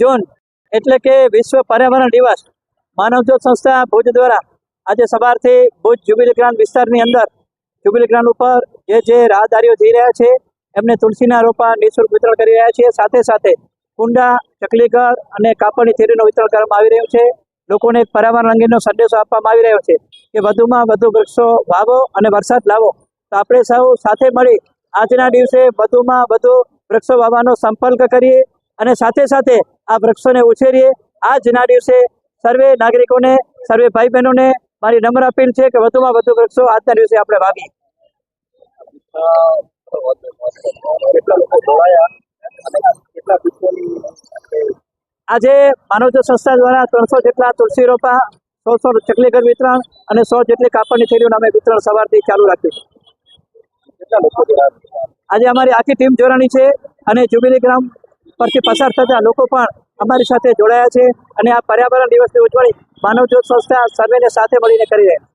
જૂન એટલે કે વિશ્વ પર્યાવરણ દિવસ. માનવજ્યોત સંસ્થા ભુજ દ્વારા આજે સવારથી ભુજ જ્યુબિલી ગ્રાઉન્ડ વિસ્તારની અંદર જ્યુબિલી ગ્રાઉન્ડ ઉપર જે જે રાહદારીઓ જઈ રહ્યા છે, એમને તુલસીના રોપા નિઃશુલ્ક વિતરણ કરી રહ્યા છીએ. સાથે સાથે કુંડા, ચકલીઘર અને કાપડની થેરીનું વિતરણ કરવામાં આવી રહ્યું છે. લોકોને એક પર્યાવરણ અંગેનો સંદેશો આપવામાં આવી રહ્યો છે કે વધુમાં વધુ વૃક્ષો વાવો અને વરસાદ લાવો. તો આપણે સૌ સાથે મળી આજના દિવસે વધુમાં વધુ વૃક્ષો વાવવાનો સંપર્ક કરીએ અને સાથે સાથે આ વૃક્ષોને ઉછેરીએ. આજના દિવસે સર્વે નાગરિકોને, સર્વે ભાઈ બહેનોને મારી નમ્ર અપીલ છે કે વધુમાં વધુ વૃક્ષો આજના દિવસે આપણે વાવીએ. આજે માનવજ્યોત સંસ્થા દ્વારા ત્રણસો જેટલા તુલસી રોપા સો સો ચકલીઘર વિતરણ અને સો જેટલી કાપડની થેલીઓનું અમે વિતરણ સવારથી ચાલુ રાખ્યું છે. આજે અમારી આખી ટીમ જોડાણી છે અને જુબિલી ગ્રામ પરથી પસાર થતા લોકો પણ અમારી સાથે જોડાયા છે અને આ પર્યાવરણ દિવસની ઉજવણી માનવજ્યોત સંસ્થા સર્વેને સાથે મળીને કરી રહ્યા